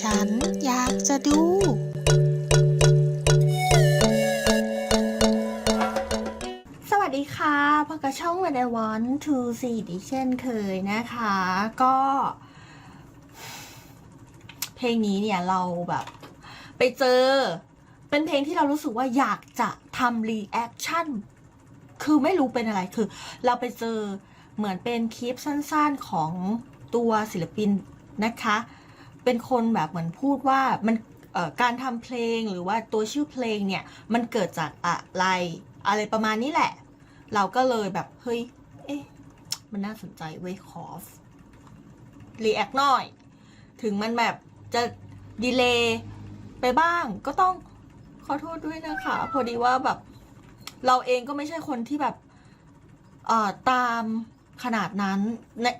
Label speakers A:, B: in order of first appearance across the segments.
A: ฉันอยากจะดู
B: สวัสดีค่ะพบกับช่อง When I Want to See ดิเช่นเคยนะคะ ก็ เพลงนี้เนี่ยเราแบบ ไปเจอ เป็นเพลงที่เรารู้สึกว่าอยากจะทำรีแอคชั่น คือไม่รู้เป็นอะไรคือ เราไปเจอเหมือนเป็นคลิปสั้นๆของตัวศิลปินนะคะ เป็นคนแบบเหมือนพูดว่ามันการทำเพลงหรือว่าตัวชื่อเพลงเนี่ย มันเกิดจากอะไรอะไรประมาณนี้แหละ เราก็เลยแบบ เฮ้ย เอ๊ะ มันน่าสนใจเว้ยขอรีแอคหน่อย ถึงมันแบบจะดีเลย์ไปบ้างก็ต้องขอโทษด้วยนะคะ พอดีว่าแบบ เราเองก็ไม่ใช่คนที่แบบตามขนาดนั้น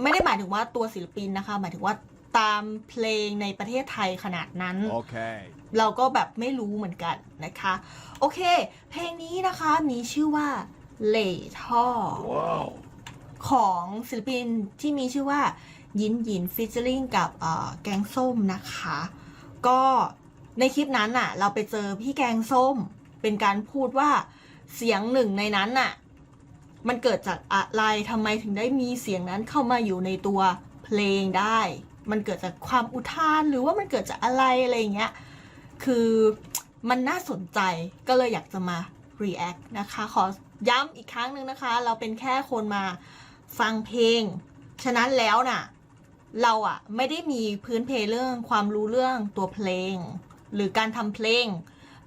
B: ไม่ได้หมายถึงว่าตัวศิลปินนะคะ หมายถึงว่า ตามเพลงในประเทศไทยขนาดนั้น
C: Okay.
B: เราก็แบบไม่รู้เหมือนกันนะคะ โอเค เพลงนี้นะคะมีชื่อว่าเหล่ท่อ
C: Wow.
B: ของศิลปินที่มีชื่อว่า ยินยินฟิชเชอริงกับเอ่อแกงส้มนะคะ ก็ในคลิปนั้นน่ะ เราไปเจอพี่แกงส้ม เป็นการพูดว่าเสียงหนึ่งในนั้นน่ะ มันเกิดจากอะไรทำไมถึงได้มีเสียงนั้นเข้ามาอยู่ในตัวเพลงได้ มันเกิดจากความอุทานหรือว่ามันเกิดจากอะไรอะไรอย่างเงี้ย คือมันน่าสนใจก็เลยอยากจะมา react นะคะ ขอย้ำอีกครั้งหนึ่งนะคะ เราเป็นแค่คนมาฟังเพลง ฉะนั้นแล้วน่ะ เราอะไม่ได้มีพื้นเพเรื่องความรู้เรื่องตัวเพลง หรือการทำเพลง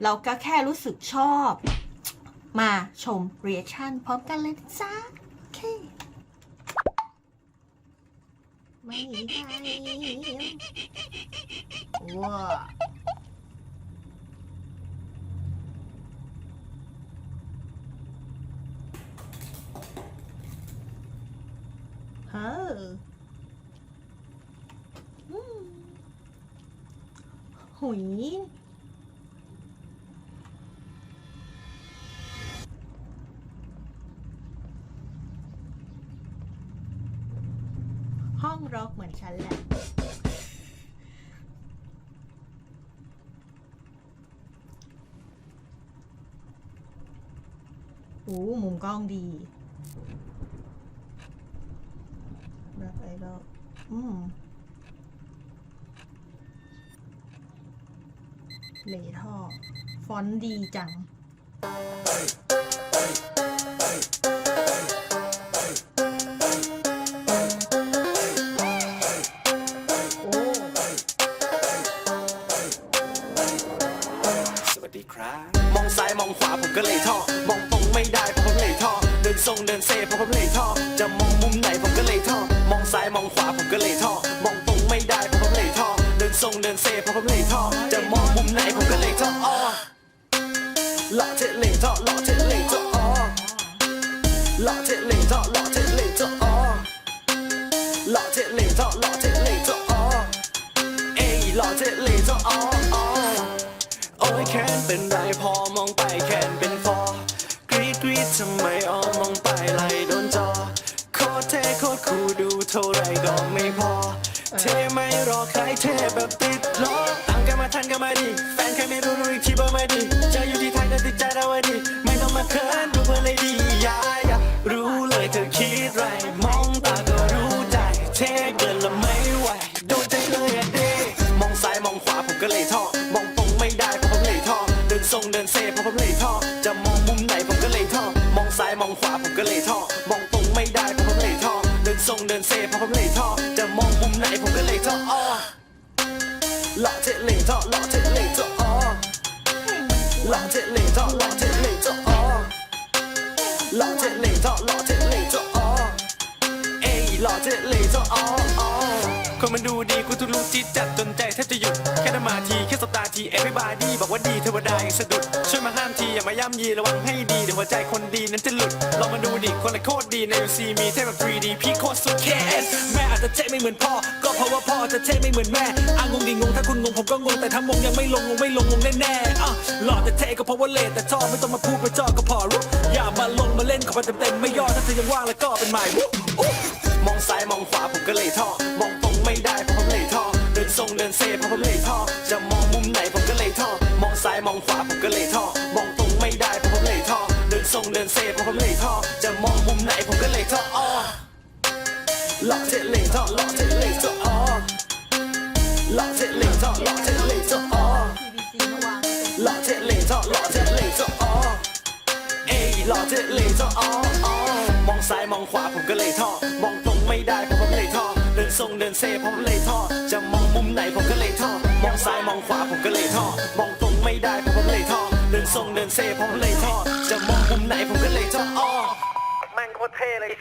B: เราก็แค่รู้สึกชอบ มาชม reaction พร้อมกันเลยจ้าโอเค ไม่ได้ว้าเฮ้ออืมหุยห้องร็อกเหมือน ฉันแหละโอ้มุมกล้องดีแบบไอดอลอืมเลท่อ ฟอนต์ดีจัง
D: ก็เลยท่อมองตรงไม่ได้เพราะผมเลยท่อเดินทรงเดินเซเพราะผมเลยท่อจะมองมุมไหนผมก็เลยท่อมองซ้ายมองขวาผมก็เลยท่อมองตรงไม่ได้เพราะผมเลยท่อเดินทรงเดินเซเพราะผมเลยท่อจะมองมุมไหนผมก็เลยท่ออ้อหล่อเจเลยท่อหล่อเจเลยท่ออ้อหล่อเจเลยท่อหล่อเจเลยท่ออ้อหล่อเจ๊เลยท่อหล่อเจเลยท่ออ้อเอ้ยหล่อเจเลยท่ออ้อ ค้นเป็นไรพอมองไปแค้นเป็นฟอกรีดกรีดทำไมออมมองไปไหลโดนจอ โคตรเท่โคตรคูลดูเท่าไรก็ไม่พอ เท่ไม่รอใครเท่แบบติดล้อตามกันมาทันกันมาดิแฟนใครไม่รู้รู้อีกทีเบอร์มาดิจะอยู่ที่ไทยแต่ติดใจเราไว้ดิไม่ต้องมาเขิน ลยท่อหล่อเจ๊เลยท่ออ้อเอ้ยหล่อเจ๊เลยจ้อออคนมันดูดีกูทุกลูกจิตจัดจนใจแทบจะหยุด แค่นมาที แค่สบตาทีเอฟบาดีบอกว่าดีเทวดายังสะดุด ช่วยมาห้ามที อย่ามาย่ำยีระวังให้ดี เดี๋ยวหัวใจคนดีนั้นจะหลุด ลองมาดูดิคนละโคตรดีใน UC มีเท่แบบ 3D พี่โคตรสุด KS แม่อา จะเจ๊ไม่เหมือนพ่อ ก็เพราะว่าพ่อจะเจ๊ไม่เหมือนแม่อะงงดิงงถ้าคุณงงผมก็งงแต่ถ้ามงยังไม่ลงงงไม่ลงงงแน่ๆอะหล่อแต่เท่ก็เพราะว่าเลทแต่ชอบไม่ต้องมาพูดไปจอก็พอรู้อย่ามาลงมาเล่นขอมาเต็มๆไม่ย่อถ้าเธอยังว่างแล้วก็เป็นใหม่มองซ้ายมองขวาผมก็เลยท่อมองตรงไม่ได้เพราะผมเลยท่อเดินทรงเดินเซเพราะผมเลยท่อจะมองมุมไหนผมก็เลยท่อมองซ้ายมองขวาผมก็เลยท่อมองตรงไม่ได้เพราะผมเลยท่อเดินทรงเดินเซเพราะผมเลยท่อจะมองมุมไหนผมก็เลยท่อ อ้อหลอกเทเลยท่อหลอกเทเลยท้อหล่อหลอกเลยท้อ
B: PVC มาวางเป็น
D: หล่อเท่เลยท่อหล่อเท่เลยท่อหล่อเท่เลยท่ออ๋อมองซ้ายมองขวาผมก็เลยท่อ มองตรงไม่ได้เพราะผมเลยท่อ เดินทรงเดินเซเพราะผมเลยท่อ จะมองมุมไหนผมก็เลยท่อ มองซ้ายมองขวาผมก็เลยท่อ มองตรงไม่ได้เพราะผมเลยท่อ เดินทรงเดินเซเพราะผมเลยท่อ จะมองมุมไหนผมก็เลยท่ออ๋อแม่งโคตรเท่เลย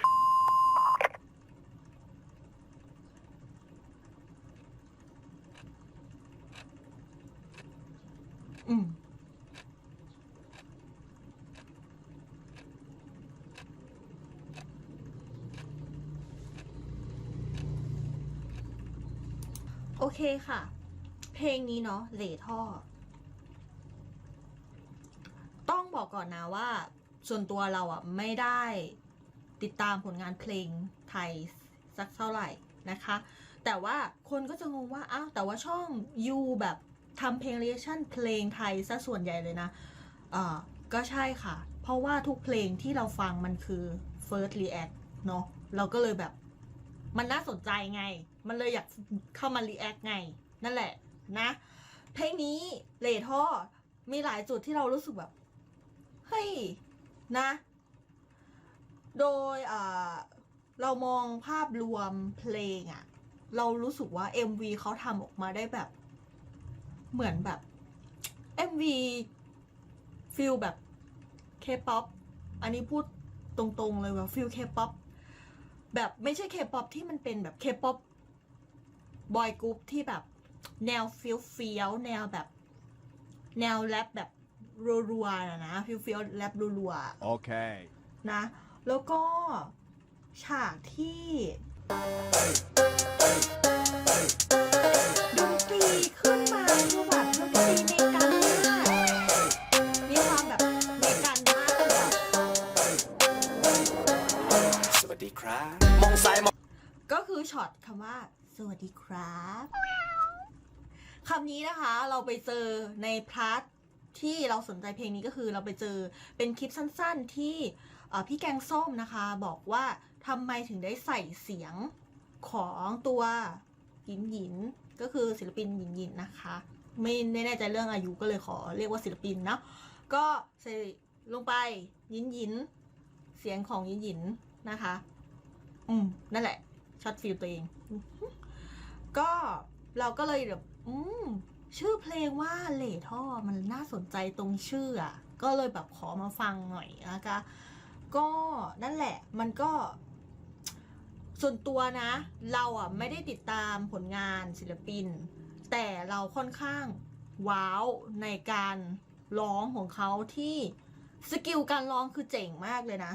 B: โอเคค่ะ เพลงนี้เนาะเหล่ท่อ ต้องบอกก่อนนะว่า ส่วนตัวเราอะไม่ได้ติดตามผลงานเพลงไทยสักเท่าไหร่นะคะ แต่ว่าคนก็จะงงว่าอ้าวแต่ว่าช่องยูแบบทำเพลงเรียชั่นเพลงไทยซะส่วนใหญ่เลยนะอ่าก็ใช่ค่ะ เพราะว่าทุกเพลงที่เราฟังมันคือ first react เนาะเราก็เลยแบบมันน่าสนใจไง มันเลยอยากเข้ามา react ไง นั่นแหละนะ เพลงนี้เลท่อมีหลายจุดที่เรารู้สึกแบบ เฮ้ย นะ โดยเรามองภาพรวมเพลงอะเรารู้สึกว่า MV เขาทำออกมาได้แบบ เหมือนแบบ MV ฟิลแบบ K-POP อันนี้พูดตรงๆเลยว่าฟิล K-POP แบบไม่ใช่ K-POP ที่มันเป็นแบบ K-POP บอยกรุ๊ปที่แบบ แนวฟิลฟิลแนวแบบ แนวแรปแบบรัวๆนะนะฟิลฟิลแรปรัวๆ
C: Okay.
B: นะ แล้วก็ฉากที่
D: สวัสดีครับ
B: คำนี้นะคะเราไปเจอในพาร์ทที่เราสนใจเพลงนี้ก็คือเราไปเจอเป็นคลิปสั้นๆที่พี่แกงส้มนะคะ บอกว่าทำไมถึงได้ใส่เสียงของตัวหยินหยินก็คือศิลปินหยินหยินนะคะ ไม่แน่ใจเรื่องอายุก็เลยขอเรียกว่าศิลปินเนาะก็ใส่ลงไปหยินหยินเสียงของหยินหยินนะคะ อืมนั่นแหละช็อตฟิลตัวเอง ก็เราก็เลยแบบอืมชื่อเพลงว่าเหล่ท่อมันน่าสนใจตรงชื่ออะก็เลยแบบขอมาฟังหน่อยนะคะก็นั่นแหละมันก็ ส่วนตัวนะ เราอะไม่ได้ติดตามผลงานศิลปิน แต่เราค่อนข้างว้าวในการร้องของเขาที่สกิลการร้องคือเจ๋งมากเลยนะ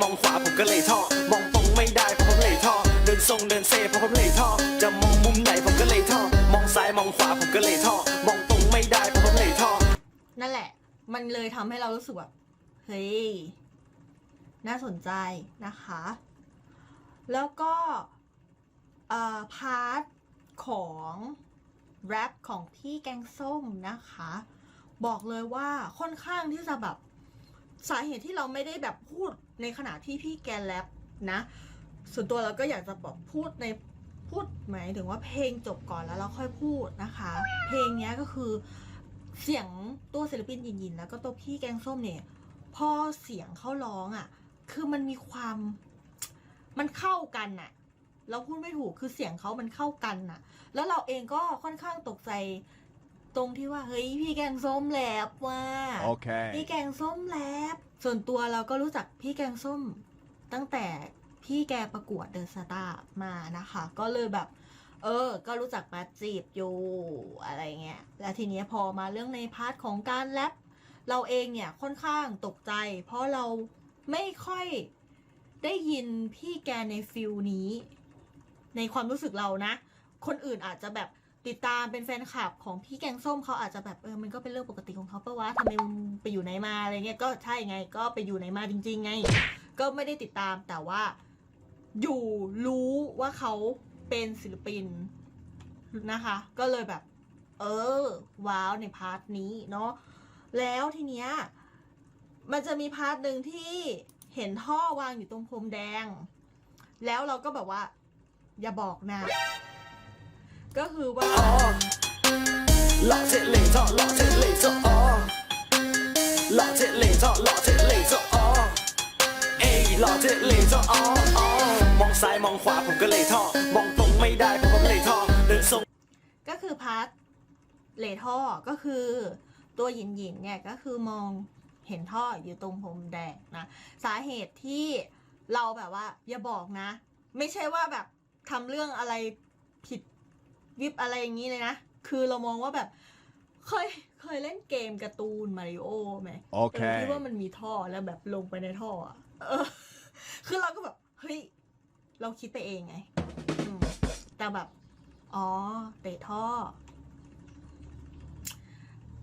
D: มองขวาผมก็เลยท่อ มองตรงไม่ได้เพราะผมเลยท่อ เดินทรงเดินเซ่เพราะผมเลยท่อ จะมองมุมไหนผมก็เลยท่อ มองซ้ายมองขวาผมก็เลยท่อ มองตรงไม่ได้เพราะผมเลยท่อ
B: นั่นแหละ มันเลยทำให้เรารู้สึกแบบเฮ้ย น่าสนใจนะคะ แล้วก็เอ่อพาร์ทของแรปของพี่แกงส้มนะคะ บอกเลยว่าค่อนข้างที่จะแบบสาเหตุที่เราไม่ได้แบบพูด ในขณะที่พี่แกแรปนะ ส่วนตัวเราก็อยากจะแบบพูดในพูดหมายถึงว่าเพลงจบก่อนแล้วเราค่อยพูดนะคะ เพลงเนี้ยก็คือเสียงตัวศิลปินยินยินแล้วก็ตัวพี่แกงส้มเนี่ยพอเสียงเขาร้องอะ่ะ คือมันมีความมันเข้ากันน่ะ เราพูดไม่ถูกคือเสียงเขามันเข้ากันน่ะ แล้วเราเองก็ค่อนข้างตกใจตรงที่ว่าเฮ้ยพี่แกงส้มแลบว่าพี่
C: Okay.
B: แกงส้มแลบ ส่วนตัวเราก็รู้จักพี่แกงส้มตั้งแต่พี่แกประกวดเดอะสตาร์มานะคะ ก็เลยแบบ เออ ก็รู้จักมาจีบอยู่อะไรเงี้ย แล้วทีเนี้ยพอมาเรื่องในพาร์ทของการแรปเราเองเนี่ยค่อนข้างตกใจ เพราะเราไม่ค่อยได้ยินพี่แกในฟิลนี้ ในความรู้สึกเรานะ คนอื่นอาจจะแบบ ติดตามเป็นแฟนคลับของพี่แกงส้มเขาอาจจะแบบเออมันก็เป็นเรื่องปกติของเขาปะวะทำไมมึงไปอยู่ไหนมาอะไรเงี้ยก็ใช่ไงก็ไปอยู่ไหนมาจริง ๆ ไง ก็ไม่ได้ติดตามแต่ว่า อยู่รู้ว่าเขาเป็นศิลปินนะคะ ก็เลยแบบ เออ ว้าวในพาร์ทนี้เนาะแล้วทีเนี้ยมันจะมีพาร์ทหนึ่งที่เห็นท่อวางอยู่ตรงพรมแดง แล้วเราก็แบบว่า อย่าบอกนะ ก็คือว่า
D: หล่อเท่เลยท่อหล่อเท่เลยท่ออ๋อหล่อเท่เลยท่อหล่อเท่เลยท่ออ๋อเอ้ยหล่อเท่เลยท่ออ๋ออ๋อมองซ้ายมองขวาผมก็เลยท่อมองตรงไม่ได้เพราะผมเลยท่อเดินทรง
B: ก็คือพาร์ทเลท่อก็คือตัวหยินหยินเนี่ยก็คือมองเห็นท่ออยู่ตรงพรมแดงนะสาเหตุที่เราแบบว่า อย่าบอกนะ ไม่ใช่ว่าแบบทำเรื่องอะไรผิด วิบอะไรอย่างนี้เลยนะ คือเรามองว่าแบบเคยเคยเล่นเกมการ์ตูนมาริโอไหม
C: โอเค
B: อที่ว่ามันมีท่อแล้วแบบลงไปในท่ออะเออคือเราก็แบบเฮ้ยเราคิดไปเองไงอืมแต่แบบ อ๋อเตะท่อ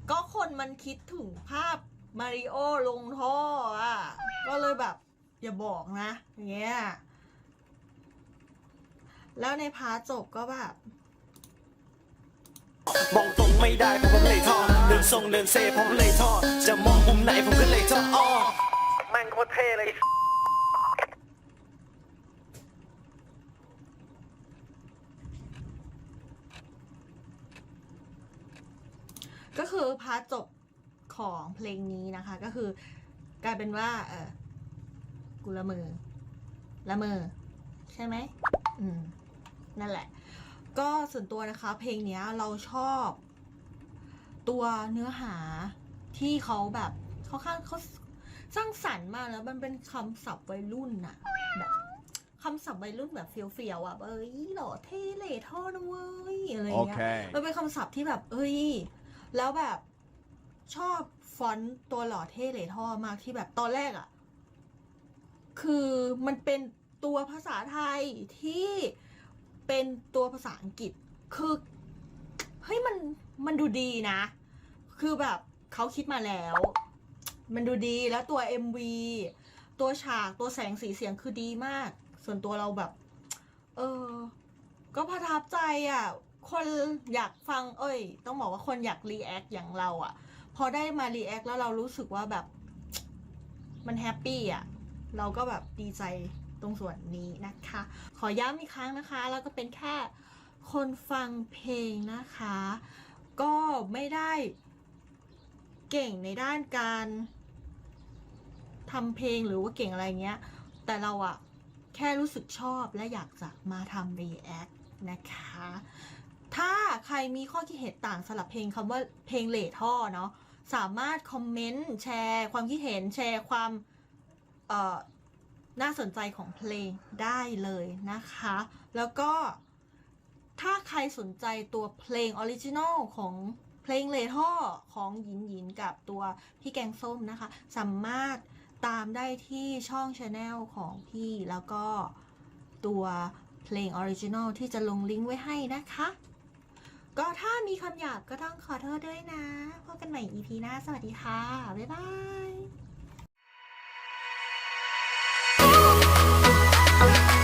B: ก็คนมันคิดถึงภาพมาริโอลงท่ออะ ก็เลยแบบ อย่าบอกนะอย่างเงี้ยแล้วในพาร์ทจบก็แบบ
D: มองตรงไม่ได้เพราะผมเลยท่อเดินทรงเดินเซเพราะผมเลยท่อจะมองมุมไหนผมก็เลยท่ออ๋อแม่งโคตรเท่เลย
B: ก็คือพาร์ทจบของเพลงนี้นะคะ ก็คือกลายเป็นว่า เออกูละเมอละเมอใช่ไหมอืม นั่นแหละ ก็ส่วนตัวนะคะเพลงเนี้ยเราชอบ ตัวเนื้อหาที่เขาแบบเขาข้างเขาสร้างสรรค์มากแล้วมันเป็นคำศัพท์วัยรุ่นน่ะแบบคำศัพท์วัยรุ่นแบบเฟี้ยวๆอะเอ้ยหล่อเท่เหล่ท่อนะเว้ยอะไรเงี้ย
C: Okay.
B: มันเป็นคำศัพท์ที่แบบ เอ้ย แล้วแบบชอบฟอนต์ตัวหล่อเท่เหลท่อมากที่แบบตอนแรกอะ่ะ คือมันเป็นตัวภาษาไทยที่ เป็นตัวภาษาอังกฤษ คือเฮ้ยมันมันดูดีนะ คือแบบเขาคิดมาแล้ว มันดูดีแล้วตัว MV ตัวฉากตัวแสงสีเสียงคือดีมาก ส่วนตัวเราแบบ เออ ก็ประทับใจอะ คนอยากฟัง เอ้ย ต้องบอกว่าคนอยากรีแอคอย่างเราอะ พอได้มารีแอคแล้วเรารู้สึกว่าแบบ มันแฮปปี้อะ เราก็แบบดีใจ ตรงส่วนนี้นะคะ ขอย้ำอีกครั้งนะคะ แล้วก็เป็นแค่คนฟังเพลงนะคะ ก็ไม่ได้เก่งในด้านการทำเพลงหรือว่าเก่งอะไรเงี้ย แต่เราอะแค่รู้สึกชอบและอยากจะมาทำ react นะคะ ถ้าใครมีข้อคิดเห็นต่างสำหรับเพลงคำว่าเพลงเล่ท่อเนาะสามารถคอมเมนต์แชร์ความคิดเห็นแชร์ความ น่าสนใจของเพลงได้เลยนะคะ แล้วก็ถ้าใครสนใจตัวเพลงออริจินอลของเพลงเลท่อของหยินหยินกับตัวพี่แกงส้มนะคะ สามารถตามได้ที่ช่องชาแนลของพี่แล้วก็ตัวเพลงออริจินอลที่จะลงลิงก์ไว้ให้นะคะ ก็ถ้ามีคำหยาบก็ต้องขอโทษด้วยนะ พบกันใหม่ EP หน้า สวัสดีค่ะ บ๊ายบาย Bye.